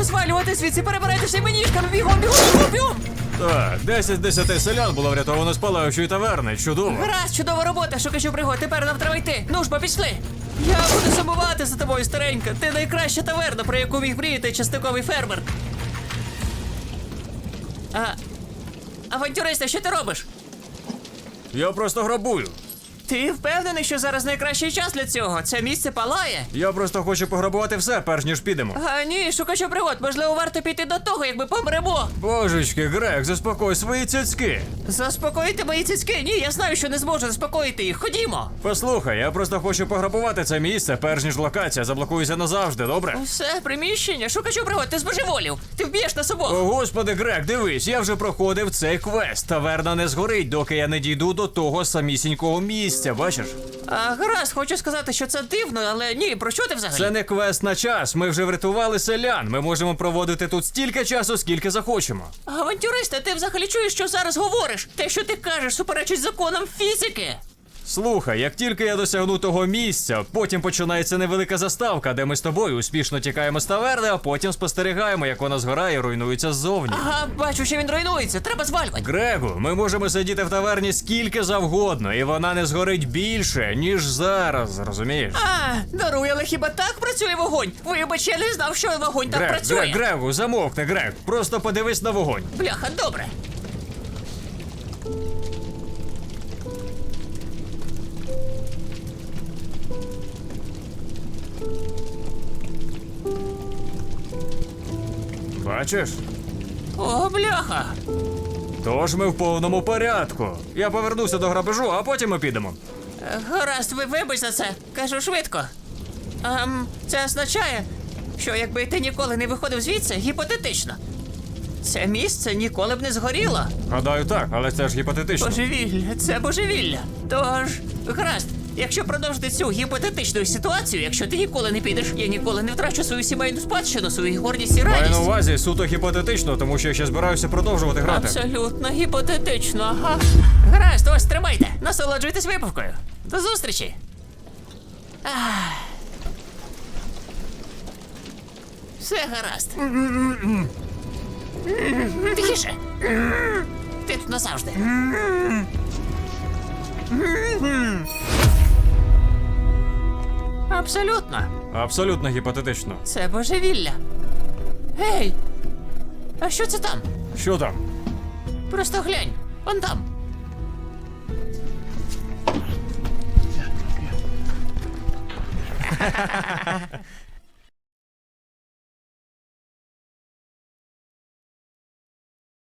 Виходьте звідси, перебирайтеся ніжками, бігом, бігом, бігом, бігом! Так, 10 з 10 селян було врятовано з палаючої таверни. Чудово. Гаразд, чудова робота, шукачу пригод, тепер нам треба йти. Ну ж, бо пішли. Я буду сумувати за тобою, старенька. Ти найкраща таверна, про яку міг мріяти частиковий фермер. А... Авантюриста, що ти робиш? Я просто грабую. Ти впевнений, що зараз найкращий час для цього? Це місце палає? Я просто хочу пограбувати все, перш ніж підемо. А ні, шукачу пригод, можливо, варто піти до того, як ми помремо. Божечки, Грег, заспокой свої цяцьки. Заспокоїти мої цицьки? Ні, я знаю, що не зможу заспокоїти їх. Ходімо. Послухай, я просто хочу пограбувати це місце, перш ніж локація заблокується назавжди, добре? Все, приміщення, шукачу пригод, ти збожеволів. Ти вб'єш нас обох. О, господи, Грег, дивись, я вже проходив цей квест. Таверна не згорить, доки я не дійду до того самісінького місця, бачиш? А, гаразд, хочу сказати, що це дивно, але ні, про що ти взагалі? Це не квест на час. Ми вже врятували селян. Ми можемо проводити тут стільки часу, скільки захочемо. Авантюриста, ти взагалі чуєш, що зараз говориш? Те, що ти кажеш, суперечить законам фізики. Слухай, як тільки я досягну того місця, потім починається невелика заставка, де ми з тобою успішно тікаємо з таверни, а потім спостерігаємо, як вона згорає і руйнується ззовні. Ага, бачу, що він руйнується. Треба звалювати. Грегу, ми можемо сидіти в таверні скільки завгодно, і вона не згорить більше, ніж зараз, розумієш? А, даруй, але хіба так працює вогонь? Вибач, я не знав, що вогонь так Грег, працює. Грег, Грегу, замовкни, Грег. Просто подивись на вогонь. Бляха, добре. Бачиш? О, бляха. Тож ми в повному порядку. Я повернуся до грабежу, а потім ми підемо. Гаразд, ви вибач за це. Кажу швидко. Ем, це означає, що якби ти ніколи не виходив звідси, гіпотетично. Це місце ніколи б не згоріло. Гадаю, так, але це ж гіпотетично. Божевілля, це божевілля. Тож, гаразд, якщо продовжити цю гіпотетичну ситуацію, якщо ти ніколи не підеш, я ніколи не втрачу свою сімейну спадщину, свою гордість і Маю на увазі суто гіпотетично, тому що я ще збираюся продовжувати грати. Абсолютно гіпотетично, ага. Гаразд, ось тримайте. Насолоджуйтесь випивкою. До зустрічі. Ах. Все гаразд. Тихіше. Ти тут назавжди. Абсолютно. Абсолютно гіпотетично. Це божевілля. Гей! А що це там? Що там? Просто глянь, он там.